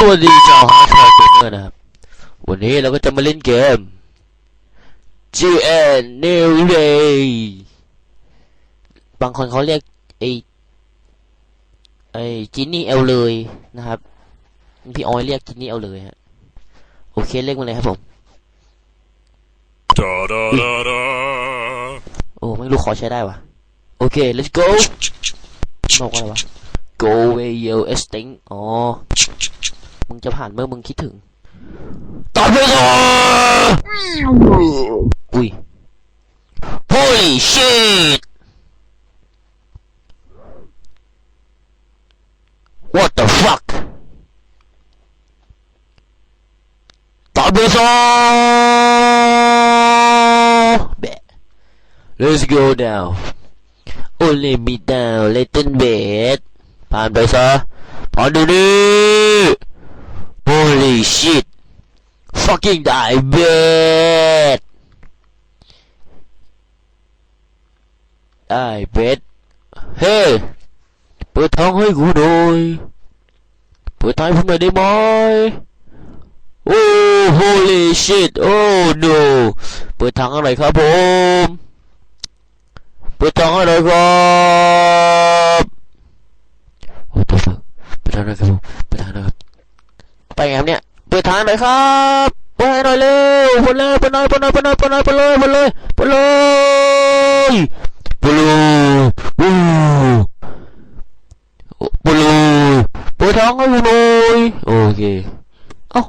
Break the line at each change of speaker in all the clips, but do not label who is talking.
สวัสดีชาวฮาร์ดคอร์เกมเมอร์นะครับ วันนี้เราก็จะมาเล่นเกม GN New Day บางคนเขาเรียกไอ้ไอ้จินนี่เอลเลยนะครับ พี่ออยเรียกจินนี่เอลเลยฮะ โอเคเรียกมาเลยครับผม
Da da da da.
โอ้ไม่รู้ขอใช้ได้วะโอเค let's go บอกว่าอะไรวะ go away you extinct อ๋อมึง จะผ่านเมื่อมึงคิดถึงตอบไปก่อนอุ้ย holy shit what the fuck ตอบไปก่อนแบะ let's go down only me down little bit ผ่านไปซะผ่านดูดิ holy shit fucking die bed ได้เบ็ดเฮ้ยเปิดทางให้กูหน่อยเปิดทางให้ผมหน่อยได้ไหมโอ้ holy shit โอ้ no เปิดทางอะไรครับผมเปิดทา ไปไงครับเนี่ยเปิดทางหน่อยครับเปิดให้หน่อยเร็วเปิดเลยเปิดหน่อยเปิดหน่อยเปิดหน่อยเปิดหน่อยเปิดเลยเปิดเลยเปิดเลยเปิดเลยวู้เปิดเลยปิดทางให้กูหน่อยโอเคเอ้า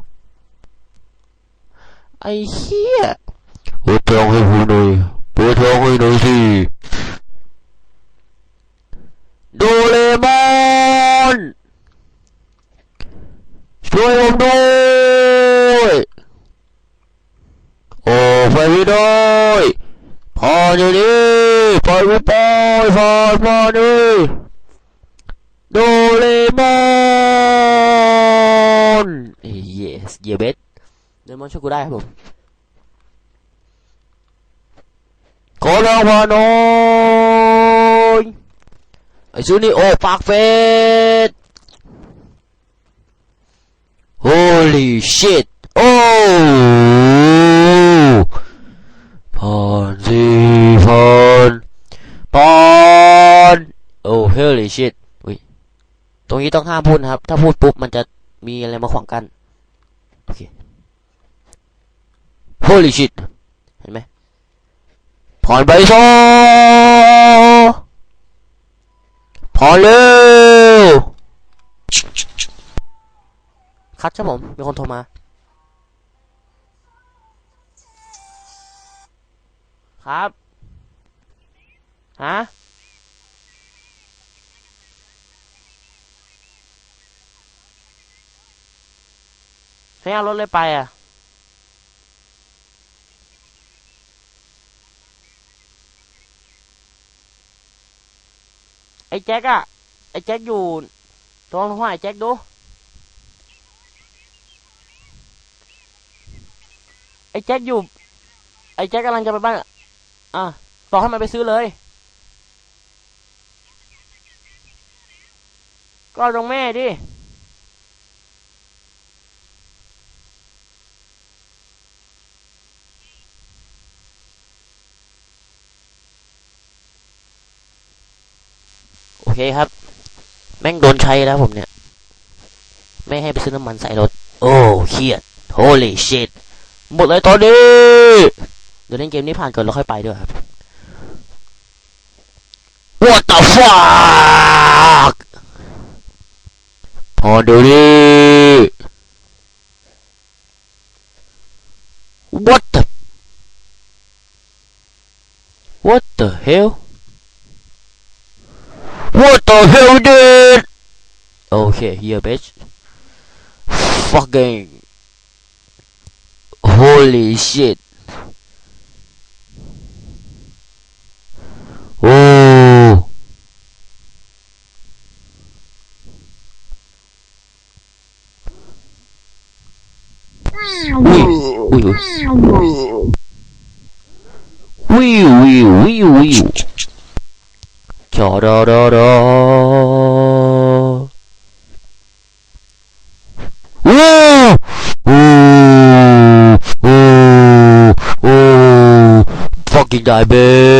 ไอ้เหี้ยเปิดทางให้กูหน่อยเปิดทางให้หน่อยสิโดเรมอน ช่วยผมด้วยโอ้ไปไม่ได้พอเดี๋ยวนี้ปล่อยกูไปพอพอดิโดเรมอนเย yes เยเบสโดเรมอนช่วยกูได้ครับผมขอร้องพอหน่อยไอซูนี่โอปากเฟ Holy shit โอ้พรสิพรพรโอ้ holy shit อุ้ยตรงนี้ต้องห้ามพูดนะครับ ถ้าพูดปุ๊บมันจะมีอะไรมาขวางกัน โอเค holy shit เห็นไหมพรใบโซพรเร็ว คัดครับผม มีคนโทรมา ครับ ฮะ ให้เอารถเลยไปอะ ไอ้แจ็คอะไอ้แจ็คอยู่ตรงหัวไอ้แจ็คดู อ้แจ็คอยู่ ไอ้แจ็คกำลังจะไปบ้าน อะบอกให้มันไปซื้อเลย ก็ตรงแม่ดิโอเคครับ แม่งโดนใช้แล้วผมเนี่ย ไม่ให้ไปซื้อน้ำมันใส่รถ โอ้เครียด holy shit หมดเลยตอนนี้เดี๋ยวเล่นเกมนี้ผ่านก่อนแล้วค่อยไปด้วยครับ What the fuck พอดี๋ยวนี้ What the What the hell What the hell dude Okay here bitch Fucking Holy shit. 오. 위위위위위 겨러러러 우 fucking die เบรู